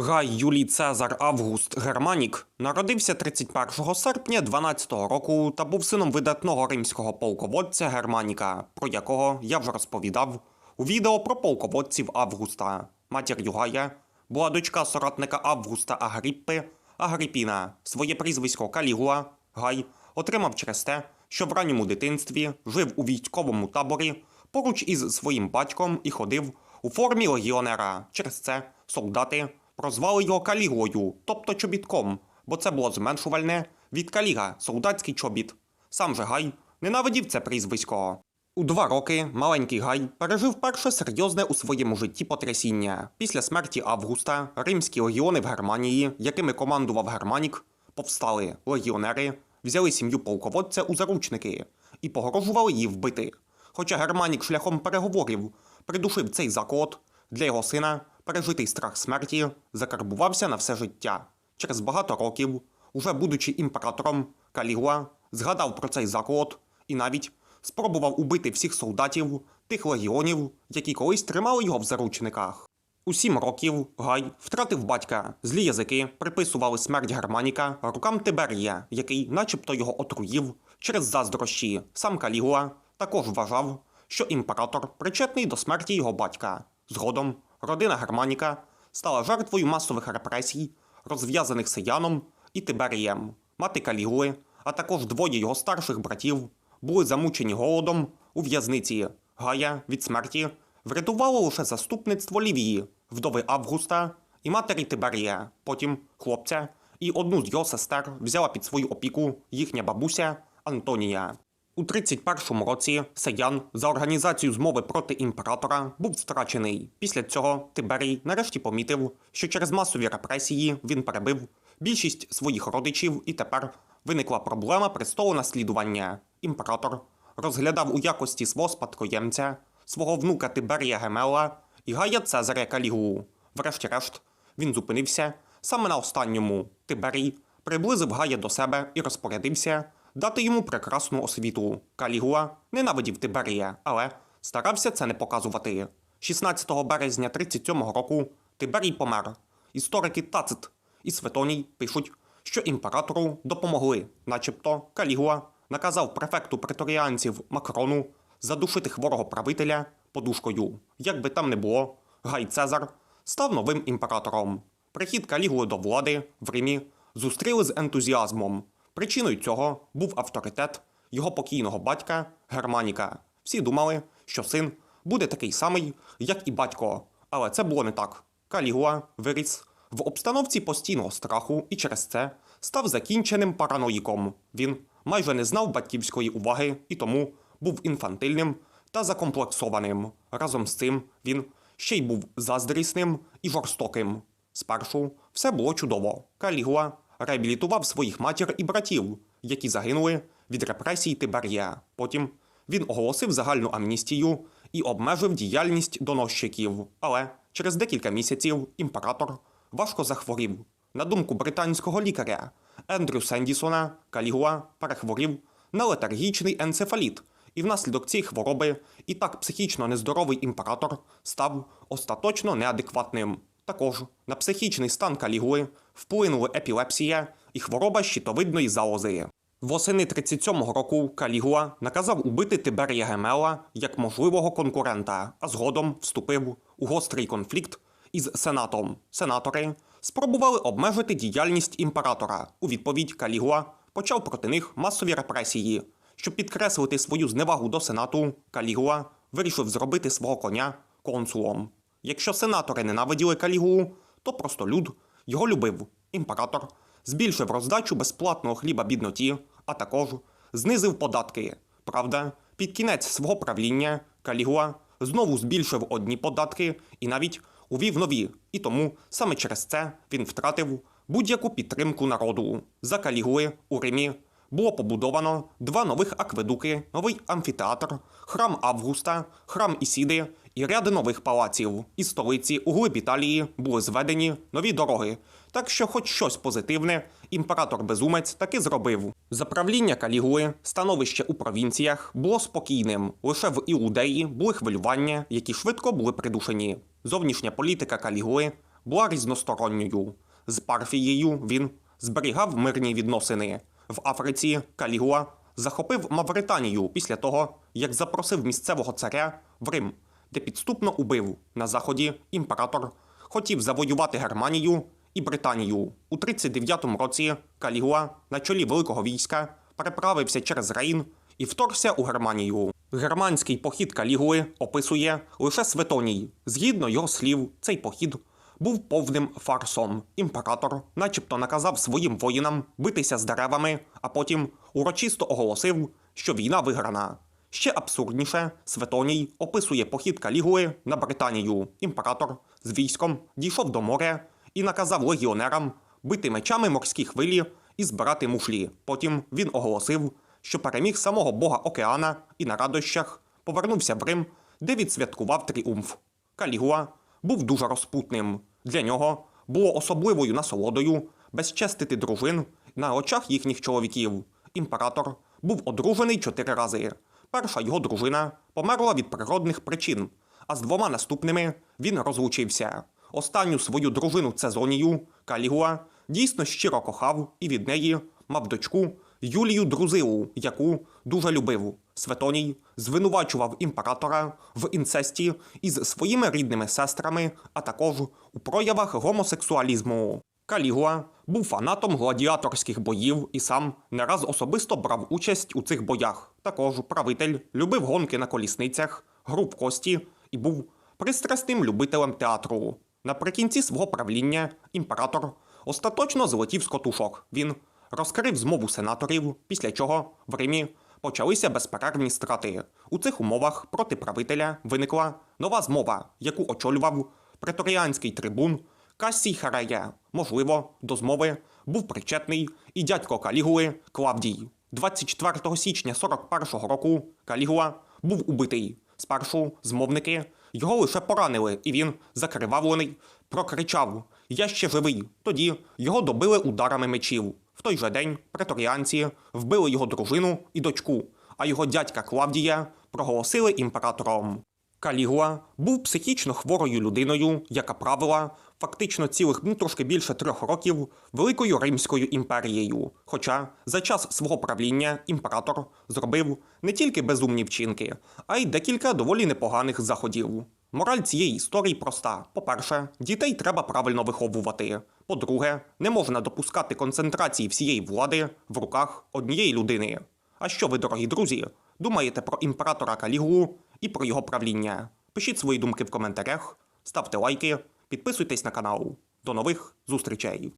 Гай Юлій Цезар Август Германік народився 31 серпня 12-го року та був сином видатного римського полководця Германіка, про якого я вже розповідав у відео про полководців Августа. Матір'ю Гая була дочка соратника Августа Агріппи Агріпіна. Своє прізвисько Калігула Гай отримав через те, що в ранньому дитинстві жив у військовому таборі поруч із своїм батьком і ходив у формі легіонера. Через це солдати прозвали його калігою, тобто чобітком, бо це було зменшувальне від каліга, солдатський чобіт. Сам же Гай ненавидів це прізвисько. У два роки маленький Гай пережив перше серйозне у своєму житті потрясіння. Після смерті Августа римські легіони в Германії, якими командував Германік, повстали. Легіонери взяли сім'ю полководця у заручники і погрожували її вбити. Хоча Германік шляхом переговорів придушив цей заколот, для його сина пережитий страх смерті закарбувався на все життя. Через багато років, уже будучи імператором, Калігула згадав про цей заколот і навіть спробував убити всіх солдатів тих легіонів, які колись тримали його в заручниках. У сім років Гай втратив батька. Злі язики приписували смерть Германіка рукам Тиберія, який, начебто, його отруїв через заздрощі. Сам Калігула також вважав, що імператор причетний до смерті його батька. Згодом родина Германіка стала жертвою масових репресій, розв'язаних Сияном і Тиберієм. Мати Калігули, а також двоє його старших братів були замучені голодом у в'язниці. Гая від смерті врятувало лише заступництво Лівії, вдови Августа і матері Тиберія. Потім хлопця і одну з його сестер взяла під свою опіку їхня бабуся Антонія. У 31-му році Саян за організацію змови проти імператора був втрачений. Після цього Тиберій нарешті помітив, що через масові репресії він перебив більшість своїх родичів, і тепер виникла проблема престолу наслідування. Імператор розглядав у якості свого спадкоємця, свого внука Тиберія Гемела і Гая Цезаря Калігулу. Врешті-решт, він зупинився саме на останньому. Тиберій приблизив Гая до себе і розпорядився дати йому прекрасну освіту. Калігула ненавидів Тиберія, але старався це не показувати. 16 березня 37 року Тиберій помер. Історики Тацит і Светоній пишуть, що імператору допомогли, начебто Калігула наказав префекту преторіанців Макрону задушити хворого правителя подушкою. Як би там не було, Гай Цезар став новим імператором. Прихід Калігули до влади в Римі зустріли з ентузіазмом. Причиною цього був авторитет його покійного батька Германіка. Всі думали, що син буде такий самий, як і батько, але це було не так. Калігула виріс в обстановці постійного страху і через це став закінченим параноїком. Він майже не знав батьківської уваги і тому був інфантильним та закомплексованим. Разом з цим він ще й був заздрісним і жорстоким. Спершу все було чудово. Калігула реабілітував своїх матір і братів, які загинули від репресій Тиберія. Потім він оголосив загальну амністію і обмежив діяльність доносчиків. Але через декілька місяців імператор важко захворів. На думку британського лікаря Ендрю Сендісона, Калігула перехворів на летаргічний енцефаліт, і внаслідок цієї хвороби і так психічно нездоровий імператор став остаточно неадекватним. Також на психічний стан Калігули вплинули епілепсія і хвороба щитовидної залози. Восени 37-го року Калігула наказав убити Тиберія Гемела як можливого конкурента, а згодом вступив у гострий конфлікт із сенатом. Сенатори спробували обмежити діяльність імператора. У відповідь Калігула почав проти них масові репресії. Щоб підкреслити свою зневагу до сенату, Калігула вирішив зробити свого коня консулом. Якщо сенатори ненавиділи Калігулу, то просто люд його любив. Імператор збільшив роздачу безплатного хліба бідноті, а також знизив податки. Правда, під кінець свого правління Калігула знову збільшив одні податки і навіть увів нові, і тому саме через це він втратив будь-яку підтримку народу. За Калігули у Римі було побудовано два нових акведуки, новий амфітеатр, храм Августа, храм Ісіди і ряди нових палаців. Із столиці у глиб Італії були зведені нові дороги. Так що, хоч щось позитивне, імператор Безумець таки зробив. За правління Калігули становище у провінціях було спокійним. Лише в Іудеї були хвилювання, які швидко були придушені. Зовнішня політика Калігули була різносторонньою. З Парфією він зберігав мирні відносини. В Африці Калігула захопив Мавританію після того, як запросив місцевого царя в Рим, де підступно убив на заході імператор хотів завоювати Германію і Британію. У 39-му році Калігула на чолі великого війська переправився через Рейн і вторгся у Германію. Германський похід Калігули описує лише Светоній. Згідно його слів, цей похід був повним фарсом. Імператор, начебто, наказав своїм воїнам битися з деревами, а потім урочисто оголосив, що війна виграна. Ще абсурдніше, Светоній описує похід Калігули на Британію. Імператор з військом дійшов до моря і наказав легіонерам бити мечами морські хвилі і збирати мушлі. Потім він оголосив, що переміг самого бога океана і на радощах повернувся в Рим, де відсвяткував тріумф. Калігула був дуже розпутним. Для нього було особливою насолодою безчестити дружин на очах їхніх чоловіків. Імператор був одружений чотири рази. Перша його дружина померла від природних причин, а з двома наступними він розлучився. Останню свою дружину Цезонію Калігула дійсно щиро кохав і від неї мав дочку Юлію Друзилу, яку дуже любив. Светоній звинувачував імператора в інцесті із своїми рідними сестрами, а також у проявах гомосексуалізму. Калігула був фанатом гладіаторських боїв і сам не раз особисто брав участь у цих боях. Також правитель любив гонки на колісницях, гру в кості і був пристрасним любителем театру. Наприкінці свого правління імператор остаточно злетів з котушок. Він розкрив змову сенаторів, після чого в Римі почалися безперервні страти. У цих умовах проти правителя виникла нова змова, яку очолював преторіанський трибун Кассій Харея. Можливо, до змови був причетний і дядько Калігули Клавдій. 24 січня 41-го року Калігула був убитий. Спершу змовники його лише поранили, і він, закривавлений, прокричав: Я ще живий. Тоді його добили ударами мечів. В той же день преторіанці вбили його дружину і дочку, а його дядька Клавдія проголосили імператором. Калігула був психічно хворою людиною, яка правила фактично цілих ну, трошки більше трьох років Великою Римською імперією. Хоча за час свого правління імператор зробив не тільки безумні вчинки, а й декілька доволі непоганих заходів. Мораль цієї історії проста: по-перше, дітей треба правильно виховувати. По-друге, не можна допускати концентрації всієї влади в руках однієї людини. А що ви, дорогі друзі, думаєте про імператора Калігулу і про його правління? Пишіть свої думки в коментарях, ставте лайки, підписуйтесь на канал. До нових зустрічей!